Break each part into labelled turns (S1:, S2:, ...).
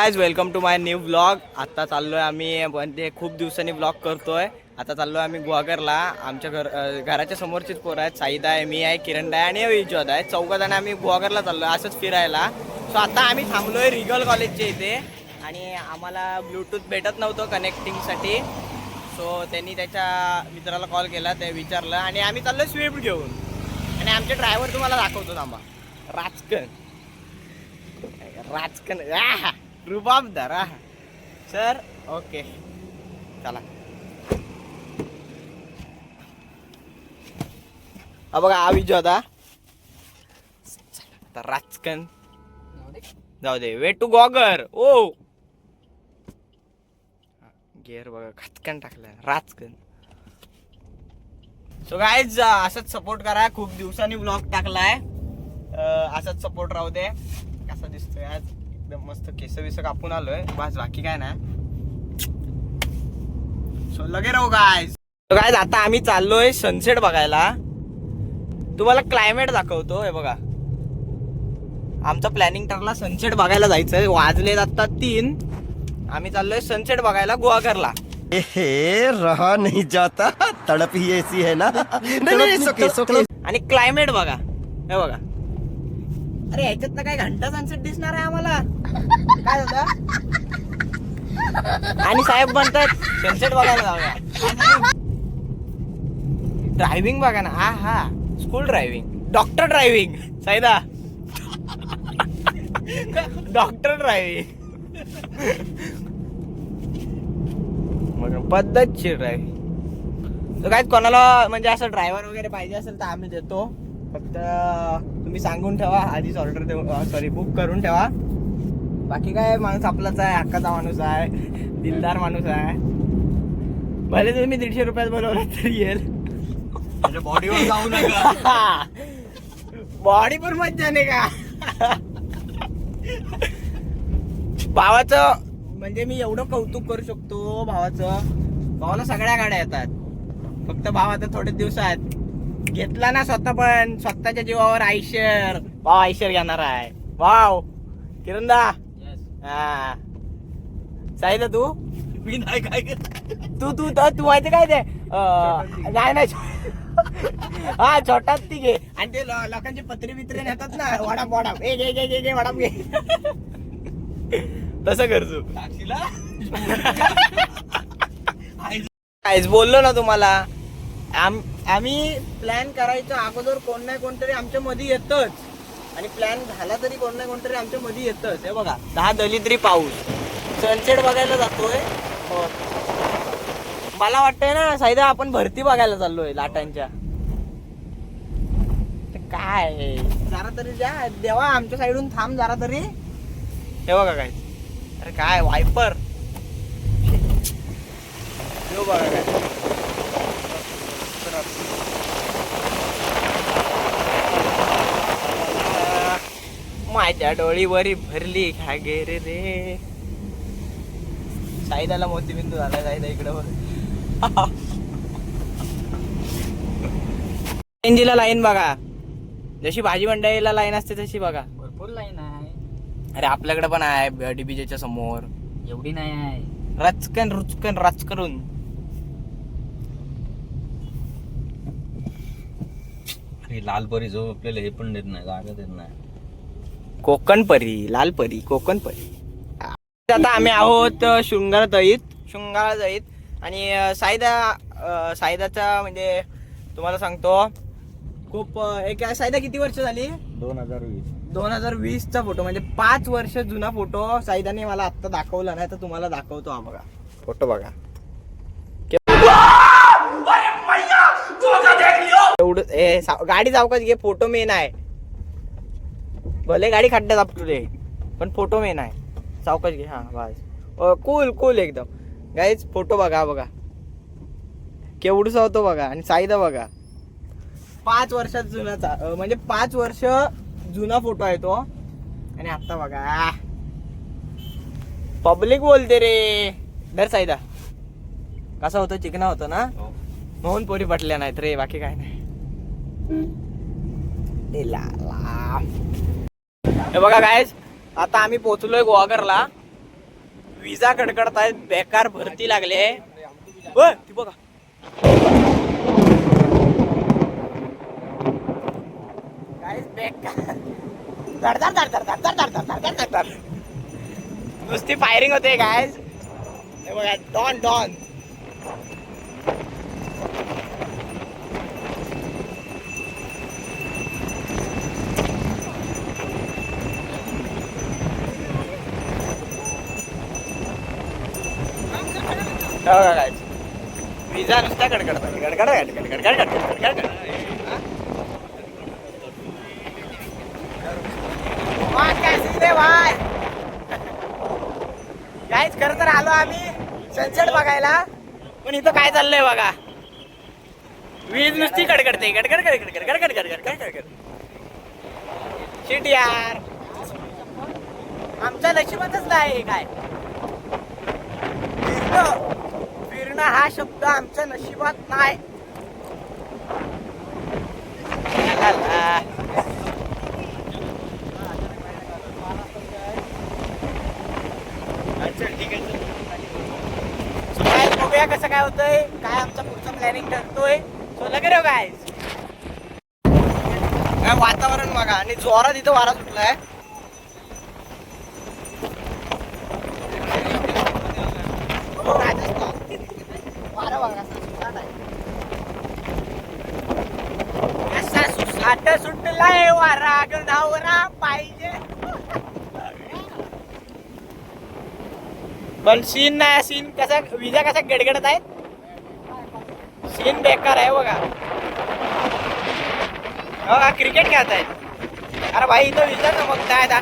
S1: आज welcome to my new blog आता आहे आम्ही म्हणजे खूप दिवसांनी ब्लॉग आहे आता चाललो आहे आम्ही गुहागरला. आमच्या घर घराच्या समोरचीच पोरं आहेत. साईदा आहे मी आहे किरण आहे आणि विजोद आहे चौघ जण आम्ही गुहागरला आहे असंच फिरायला. सो आता आम्ही थांबलो आहे रिगल कॉलेजच्या इथे. आणि आम्हाला ब्लूटूथ भेटत नव्हतं कनेक्टिंगसाठी सो त्यांनी त्याच्या मित्राला कॉल केला ते विचारलं. आणि आम्ही चाललो स्विफ्ट घेऊन. आणि आमचे ड्रायव्हर तुम्हाला दाखवतो थांबा. राजकन. राजकन. आह, रुबाबदार सर ओके। चला। हा बघा हा विजय होता आता राजकन जाऊ दे वे टू गॉगर ओ! गेअर बघा खतकन टाकलाय राजकन सो गाईज असंच सपोर्ट करा. खूप दिवसांनी ब्लॉग टाकलाय. असाच असंच सपोर्ट राहू दे. कसा दिसतोय आज? एकदम मस्त केस विस कापून आलोय. बस बाकी काय ना सो लगे राहू गायज गायज आता आम्ही चाललोय सनसेट बघायला. तुम्हाला क्लायमेट दाखवतो हे बघा. आमचं प्लॅनिंग ठरला सनसेट बघायला जायचंय. वाजलेत आता तीन. आम्ही चाललोय सनसेट बघायला गुहागरला
S2: हे रहा नहीं जाता. तड़प ही ऐसी है ना. नहीं नहीं.
S1: आणि क्लायमेट बघा. हे बघा. अरे ह्याच्यात ना काय घंटा सनसेट दिसणार आहे आम्हाला? काय होता आणि साहेब म्हणतात सनसेट बघायला जाऊया. ड्रायव्हिंग बघा ना. हा हा. स्कूल ड्रायव्हिंग डॉक्टर ड्रायव्हिंग सायदा डॉक्टर ड्रायव्हिंग पद्धतशीर ड्रायव्हिंग काय कोणाला म्हणजे असं ड्रायव्हर वगैरे पाहिजे असेल तर आम्ही देतो. फक्त तुम्ही सांगून ठेवा आधीच ऑर्डर देऊ सॉरी बुक करून ठेवा. बाकी काय माणूस आपलाच आहे हक्काचा माणूस आहे दिलदार माणूस आहे. भले तुम्ही दीडशे रुपयात बोलवलं तरी येईल.
S2: बॉडीवर जाऊ नका.
S1: बॉडी पण मज्जा नाही का? भावाचं म्हणजे मी एवढं कौतुक करू शकतो भावाचं. भावाला सगळ्या गाड्या येतात. फक्त भाव आता थोडे दिवस आहेत. घेतला ना स्वतः पण. स्वतःच्या जीवावर आयशर भाव आयशर घेणार आहे. वाव किरणदा. हा. साईदा तू?
S2: मी नाही काय
S1: तू तू तर तू माहिती काय ते? नाही नाही हा छोटा ती घे. आणि ते लोकांचे पत्रे बित्रे नेतात ना. वडाप वडाप. ए घे घे घे घे वडाप घे. तसं कर तू. काहीच बोललो ना तुम्हाला. आम आम्ही प्लॅन करायच्या अगोदर कोण नाही कोणतरी आमच्या मध्ये येतच. आणि प्लॅन झाला तरी कोण नाही कोणतरी आमच्या मध्ये येतच. हे बघा दहा दलिद्री पाऊस. सनसेट बघायला जातोय. हो. मला वाटतंय ना साईदा आपण भरती बघायला चाललोय लाटांच्या. काय जरा तरी द्या देवा आमच्या साईडून थांब जरा तरी. हे बघा काय अरे काय वायपर हे बघा काय माझ्या डोळीवरी भरली खा गे रे. रे साईदाला मोतीबिंदू झाला साईदा इकडं एनजीला लाईन बघा. जशी भाजी मंडईला लाईन असते तशी बघा.
S3: भरपूर लाईन आहे.
S1: अरे आपल्याकडे पण आहे डीबीजेच्या समोर.
S3: एवढी नाही आहे.
S1: रचकन रुचकन रच करून
S3: अरे लालपरी जो आपल्याला हे पण देत नाही जागा देत नाही.
S1: कोकण परी लाल परी कोकण परी आता आम्ही आहोत शृंगार दहीत शृंगार दहीत आणि अं, साईदाचा म्हणजे तुम्हाला सांगतो खूप एक साईदा किती वर्ष झाली?
S3: दोन हजार वीस.
S1: दोन हजार वीसचा फोटो म्हणजे पाच वर्ष जुना फोटो साईदाने मला आत्ता दाखवला नाही तर तुम्हाला दाखवतो हा बघा. फोटो बघा. एवढं गाडी जाऊकाच घे फोटो मेन आहे. भले गाडी खड्ड्यात आपटू दे पण फोटो मेन आहे. चौकच घे. हा बस. कूल कूल एकदम. गाईच फोटो बघा हा बघा. केवढूसा होतो बघा आणि साईदा बघा. पाच वर्षात जुनाचा म्हणजे पाच वर्ष जुना फोटो आहे तो. आणि आता बघा. पब्लिक बोलते रे. धर साईदा कसा होतो चिकना होतो ना? म्हणून पोरी पटल्या नाहीत रे बाकी काय नाही. हे बघा काय आता आम्ही पोहोचलोय गोवागरला विजा कडकडतायत बेकार भरती लागले ओ, ती बघा बेकार नुसती फायरिंग होते काय हे बघा डॉन डॉन हो विजा नुसत्या कडकडतात गडगड गडगड गडगड गडगड गडगड. काय काहीच खरं तर आलो आम्ही सनसेट बघायला. पण इथं काय चाललंय बघा? वीज नुसती कडकडते गडगड गडगड गडगड गडगड गडगड गडगड शिट यार. आमच्या नशिबातच नाही काय. हा शब्द आमच्या नशिबात नाही. बघूया कसं काय होतंय. काय आमचा पुढचा प्लॅनिंग ठरतोय. सो लगे रे काय काय वातावरण बघा. आणि जोरात इथं वारा सुटलाय. असा सुसाट सुटलाय वारा गणावरा पाहिजे पण सीन नाही सीन कसा विजा कसा गडगडत आहेत सीन बेकार आहे हो बघा. क्रिकेट क्रिकेट आहेत अरे भाई इथं विजा चमकतायत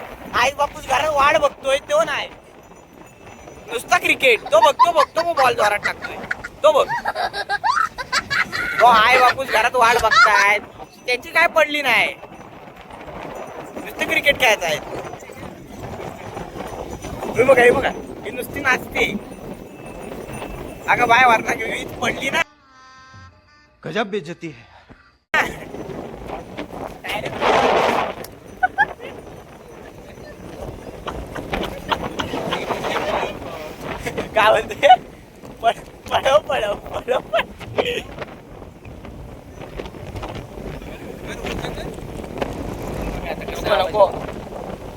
S1: आई बापूस घरात वाढ बघतोय तो नाही. नुसता क्रिकेट तो बघतो बघतो मग बॉल द्वारा टाकतोय. तो बघ. तो आय बापूस घरात वाढ बघतायत. त्यांची काय पडली नाही. नुसतं क्रिकेट खेळायचं आहे बघा हे बघा. ही नुसती नाचते. अगं बाय वारणा घेऊन. पडली ना.
S2: गजब बेइज्जती है
S1: काय म्हणते पड- पडव पडव पडव पड. नको, नको.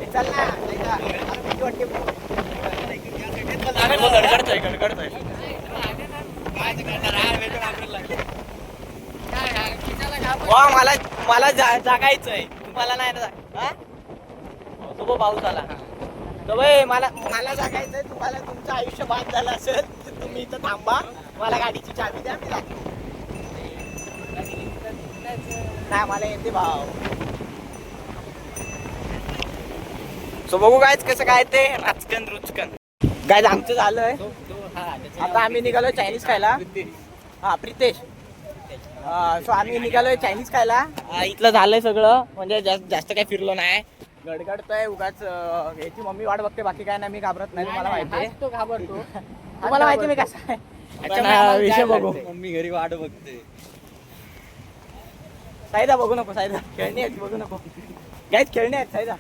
S1: ए, चल ना, नाही का? अरे, भीती वाटते. अरे, मग गडगडतोय, गडगडतोय. वा मला मला जा- जागायचंय. तुम्हाला नाही ना तो पाऊस आला तर बाई मला मला जागायचंय. तुम्हाला तुमचं आयुष्य बाद झालं असेल तर तुम्ही इथं थांबा. मला गाडीची चावी द्या मी नाही मला येते भाव सो बघू गायच कसं काय ते राचकन रुचकन गायज आमचं झालंय आता आम्ही निघालोय चायनीज खायला. हा प्रितेश. सो आम्ही निघालोय चायनीज खायला. हा, इथलं झालंय सगळं. म्हणजे जास्त जास्त काही फिरलो नाही. गडगडतोय उगाच याची मम्मी वाट बघते बाकी काय नाही मी घाबरत नाही तुम्हाला माहिती आहे.
S4: तो घाबरतो.
S1: तुम्हाला माहिती आहे मी कसा आहे? विषय
S4: काय
S1: बघू?
S3: मम्मी घरी वाट बघते.
S1: साईदा बघू नको साईदा खेळणी आहेत बघू नको. काहीच खेळणे आहेत साईदा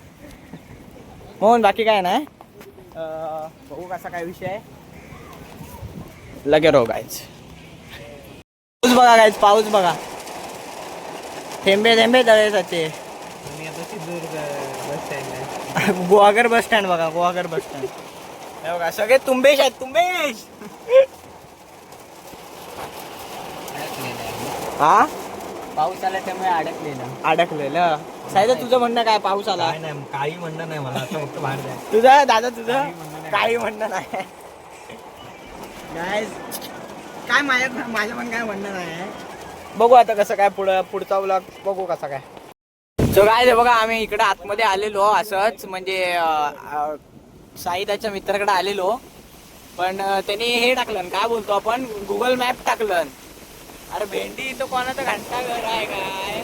S1: म्हणून बाकी काय नाही. बघू कसा काय विषय आहे. लगे रो गायच पाऊस बघा गायच पाऊस बघा. थेंबे थेंबे दळे जाते
S4: Sindhudurg bus stand
S1: Guhagar bus stand बघा गुहागर बस स्टँड हे बघा सगळे तुंबेश आहेत तुंबेश. हा?
S4: पाऊस आला त्यामुळे अडकलेलं.
S1: अडकलेलं. साईदा तुझं म्हणणं काय? पाऊस आला.
S3: काय नाही काही म्हणणं नाही मला. आता फक्त बाहेर
S1: तुझं दादा तुझं?
S4: काही म्हणणं नाही.
S1: काही म्हणणं नाही. Guys, काय माझ्या माझ्या पण काय म्हणणं नाही. बघू आता कसं काय पुढं पुढचा ब्लॉग बघू कसा काय. सो काय ते बघा आम्ही इकडे आतमध्ये आलेलो असंच. म्हणजे अं, अं, साईदाच्या मित्राकडे आलेलो. पण अं, त्यांनी हे टाकलं. काय बोलतो आपण? गुगल मॅप टाकलं. अरे भेंडी इथं कोणाचं घंटा घर आहे काय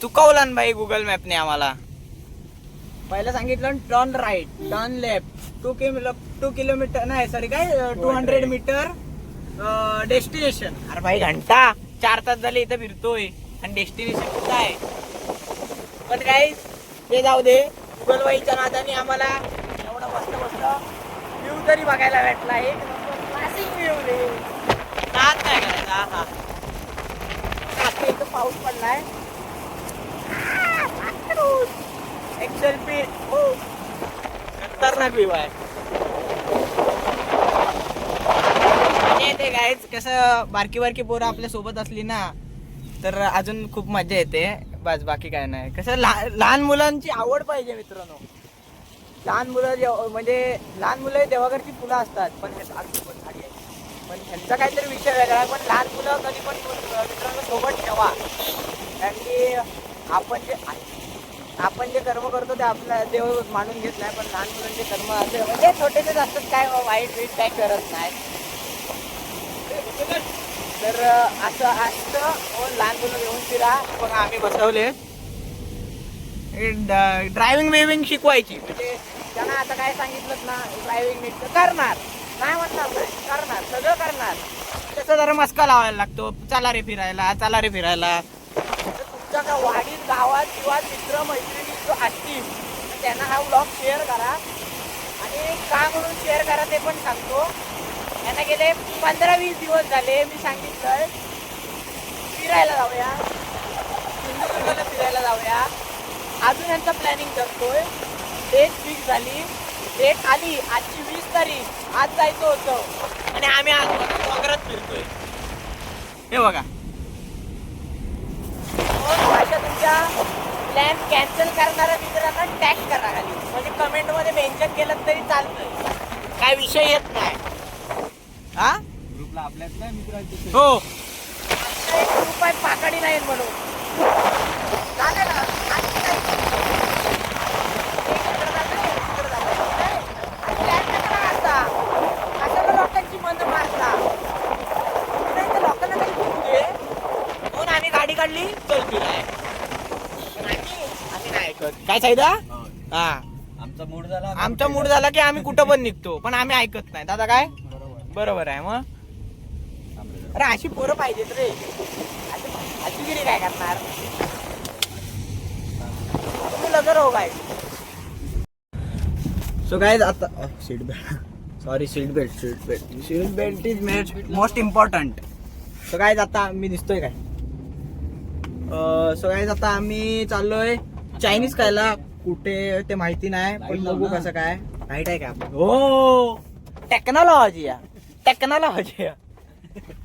S1: चुकवलं बाई गुगल मॅपने आम्हाला? पहिलं सांगितलं turn right turn left two kilo two kilometre नाही सॉरी काय? टू हंड्रेड मीटर डेस्टिनेशन अरे भाई घंटा. चार तास झाले इथं फिरतोय. आणि डेस्टिनेशन कुठं आहे? पण काय ते जाऊ दे. गुगल वाईच्या नादाने आम्हाला एवढा मस्त मस्त व्ह्यू तरी बघायला भेटला एक क्लासिक व्ह्यू रे. नाद काय करायचा हा. आता इथं पाऊस पडलाय. एक सेल्फी oh. खतरनाक व्ह्यू आहे. आणि ते गायच कसं बारकी बारकी पोरं आपल्यासोबत असली ना तर अजून खूप मजा येते. बस बाकी काय नाही. कसं लहान मुलांची आवड पाहिजे मित्रांनो. लहान मुलं जेव्हा म्हणजे लहान मुलं देवाघरची फुलं असतात पण पण त्यांचा पण काहीतरी विषय वेगळा आहे पण लहान मुलं कधी पण मित्रांनो सोबत ठेवा. कारण की आपण जे आपण जे कर्म करतो ते आपला देव मानून घेत नाही पण लहान मुलांचे कर्म असे म्हणजे छोटेसेच असतात काय वाईट वीट काय करत नाही. तर असं असतं. हो, लहान मुलं घेऊन फिरा. पण आम्ही बसवले. ड्रायव्हिंग वेविंग शिकवायची. म्हणजे त्यांना आता काय सांगितलं ना ड्रायव्हिंग नीट तर करणार. नाही म्हणणार नाही करणार. सगळं करणार. त्याचा जरा मस्का लावायला लागतो. चला रे फिरायला चला रे फिरायला. तुमच्या का वाडीत गावात किंवा मित्र मैत्रिणी जो असतील तर त्यांना हा ब्लॉग शेअर करा. आणि का म्हणून शेअर करा ते पण सांगतो. यांना गेले पंधरा वीस दिवस झाले मी सांगितलंय. फिरायला जाऊया. सिंधुदुर्गला फिरायला जाऊया. अजून यांचं प्लॅनिंग करतोय. डेट फिक्स झाली. डेट आली. आजची वीस तारीख. आज जायचं होतं. आणि आम्ही आज डोंगरात फिरतोय. हे बघा मग अशा तुमच्या प्लॅन कॅन्सल करणाऱ्या मित्रांना टॅग करा खाली म्हणजे कमेंटमध्ये मेन्शन केलं तरी चालतंय काय विषय येत नाही हा
S3: ग्रुपला आपल्यातल्या मित्रांचे
S1: हो आहे पाकाडी नाही म्हणून चालेल ना? आणखी काही? एक इकडं जातं, एक तिकडं जातं. काय? आणि plan कशाला काढता? कशाला लोकांची मनं मारता? नाही तर लोकांना काही कळू दे. म्हणून आम्ही गाडी काढली चल पण आम्ही आम्ही नाही ऐकत काय साईदा? हा.
S3: आमचा मूड झाला
S1: आमचा मूड झाला की आम्ही कुठं पण निघतो पण आम्ही ऐकत नाही. दादा काय? बरोबर आहे मग? अरे अशी पोरं पाहिजेत रे. अशी गिरी काय करणार? लगर हो काय सो काय आता seat belt sorry seat belt seat belt seat belt is most important so काय आता मी दिसतोय काय? सो आता आम्ही चाललोय चायनीज खायला. कुठे ते माहिती नाही पण बघू. कसं काय. राईट आहे का? हो! टेक्नॉलॉजी या टेक्नॉलॉजी या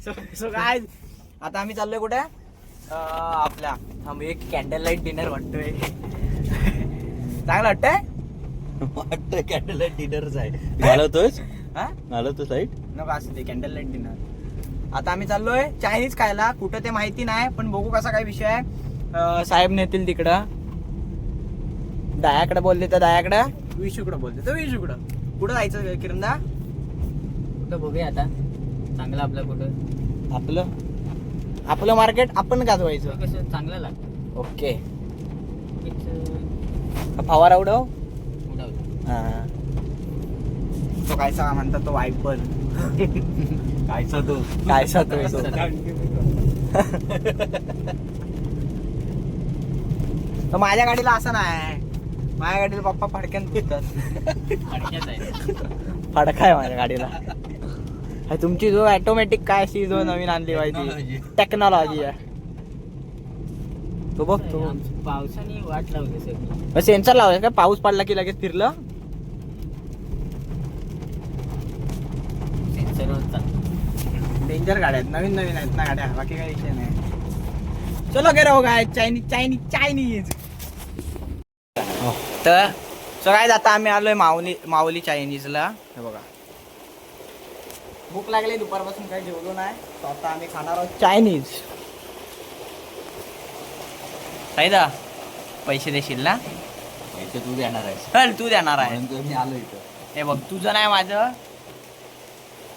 S1: सो काय आता आम्ही चाललोय कुठे? आपल्या आम्ही एक कॅन्डल लाइट डिनर वाटतोय चांगलं वाटतंय?
S3: वाटतं कॅन्डल लाइट डिनरच आहे. घालवतोस
S1: हा?
S3: घालवतोस लाइट
S1: नको असं ते कॅन्डल लाइट डिनर आता आम्ही चाललोय चायनीज खायला. कुठं ते माहिती नाही पण बघू कसा काय विषय आहे. साहेब नेतील तिकडं. दयाकडे बोलले तर दयाकडं. विशूकडं बोलते तर विशूकडं. कुठं जायचं किरणदा?
S4: कुठं बघूया आता. चांगलं आपलं कुठं.
S1: आपलं? आपलं मार्केट आपण गाजवायचं.
S4: कसं चांगलं लागतं.
S1: ओके. फवारा उडव?
S4: उडावलं.
S1: हा. तो काय सा म्हणतात तो वायपर
S3: कायचा तो?
S1: काय सातोय तो माझ्या गाडीला असं नाही. माझ्या गाडीला पप्पा फडक्यान पुसतात फडका आहे माझ्या गाडीला. तुमची जो ऑटोमॅटिक काय अशी जो नवीन आणली. पाहिजे. टेक्नॉलॉजी आहे. तो बघ तो
S4: आमची पावसाने वाट लावली
S1: सेन्सर लावायचं का? पाऊस पडला की लगेच फिरलं? डेंजर गाड्या आहेत. नवीन नवीन आहेत ना गाड्या. बाकी काही विषय नाही. चलो गे राहू काय चायनीज चायनीज चायनीज तर सो काय आता आम्ही आलोय माऊली माऊली चायनीजला हे बघा. भूक लागली दुपारपासून काही जेवलो नाही. तर आता आम्ही खाणार आहोत चायनीज साईदा पैसे देशील ना?
S3: पैसे तू देणार आहेस.
S1: चल तू देणार आहे
S3: आलो इथं.
S1: हे बघ तुझं नाही माझं.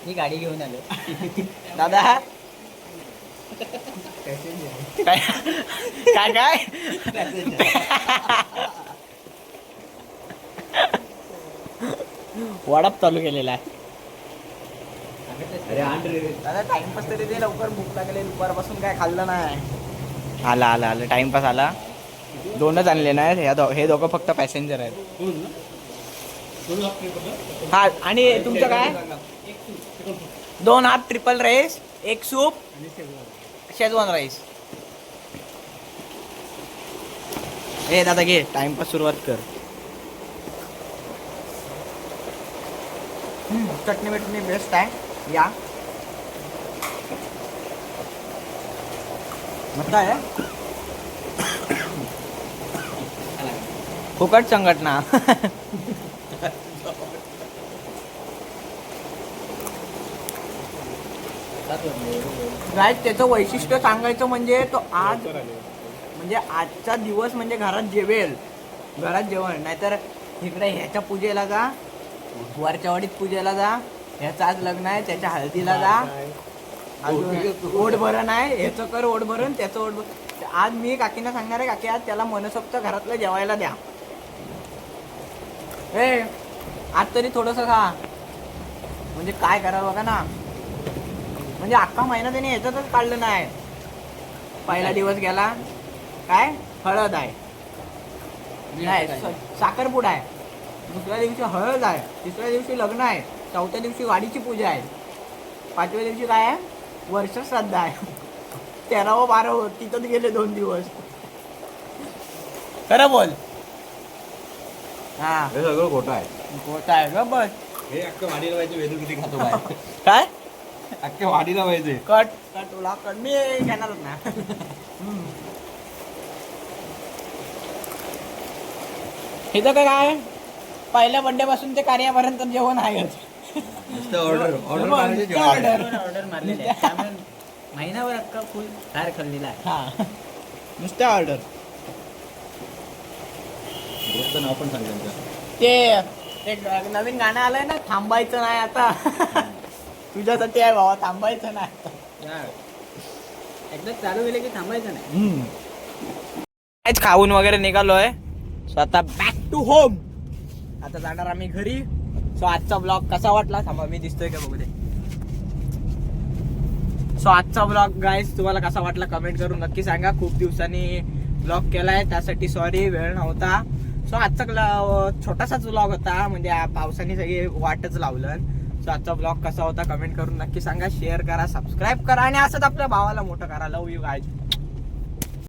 S4: मी गाडी घेऊन आलो.
S1: दादा? काय? काय काय? वाडप चालू केलेला आहे. दादा टाइमपास तरी दे लवकर. भूक लागले दुपारपासून काय खाल्लं नाही. आला आला आला. टाइमपास आला. दोनच आणले नाही ह्या दो हे दोघं फक्त पॅसेंजर आहेत. हा आणि तुमचं काय? दोन हाफ ट्रिपल राईस एक सूप शेजवान राईस हे दादा घे. टाइमपास सुरुवात कर. चटणी बिटणी बेस्ट आहे. या. मस्त आहे फुकट संघटना. राईट त्याचं वैशिष्ट्य सांगायचं म्हणजे तो आज म्हणजे आजचा दिवस म्हणजे घरात जेवेल. घरात जेवण. नाहीतर इकडे ह्याच्या पूजेला जा वरच्यावाडीत पूजेला जा ह्याचं आज लग्न आहे त्याच्या हळदीला जा. अजून ओढ भरण आहे ह्याचं कर ओढ भरण त्याचं ओढ भरण. आज मी काकीना सांगणार आहे काकी आज त्याला मनसोक्त घरातलं जेवायला द्या. ए आज तरी थोडस खा. म्हणजे काय करावं बघा ना. म्हणजे अख्खा महिना त्याने ह्याच्यातच काढलं नाही. पहिला दिवस गेला काय? हळद आहे. नाही साखरपुडा आहे. दुसऱ्या दिवशी हळद आहे. तिसऱ्या दिवशी लग्न आहे. चौथ्या दिवशी वाडीची पूजा आहे. पाचव्या दिवशी काय आहे? वर्ष श्राद्ध आहे. तेरावं बारावं तिथंच गेले दोन दिवस. खरं बोल. हा.
S3: हे सगळं खोटं आहे.
S1: होत आहे ग बस.
S3: हे अख्खं वाडीला पाहिजे वेदू किती खातो काय? अख्ख्या वाडीला पाहिजे.
S1: कट कट तुला कट. मी घेणारच ना इथं काय काय पहिल्या बर्थडे पासून ते कार्यापर्यंत जेवण आहेच.
S3: नुसतं ऑर्डर ऑर्डर
S1: नुसतं.
S4: ऑर्डर मारलेली आहे त्यामुळे महिनाभर अख्खा फुल बाहेर खाल्लेला आहे.
S1: हा. नुसत्या ऑर्डर
S3: ग्रुपचं नाव पण सांग त्यांचं.
S1: ते नवीन गाणं आलंय ना थांबायचं नाही आता. तुझ्यासाठी आहे बाबा थांबायचं नाही.
S4: एकदा चालू केलं की थांबायचं नाही.
S1: काहीच खाऊन वगैरे निघालोय. सो आता बॅक टू होम आता जाणार आम्ही घरी. सो आजचा ब्लॉग कसा वाटला? थांबा मी दिसतोय का बघू दे. सो आजचा ब्लॉग गाईज तुम्हाला कसा वाटला? कमेंट करून नक्की सांगा. खूप दिवसांनी ब्लॉग केलाय त्यासाठी सॉरी वेळ नव्हता. सो आजचा ग्ला- छोटासाच ब्लॉग होता. म्हणजे आ- पावसाने सगळी वाटच लावलं. सो आजचा ब्लॉग कसा होता कमेंट करून नक्की सांगा. शेअर करा सबस्क्राईब करा आणि असंच आपल्या भावाला मोठं करा. लव यू गायज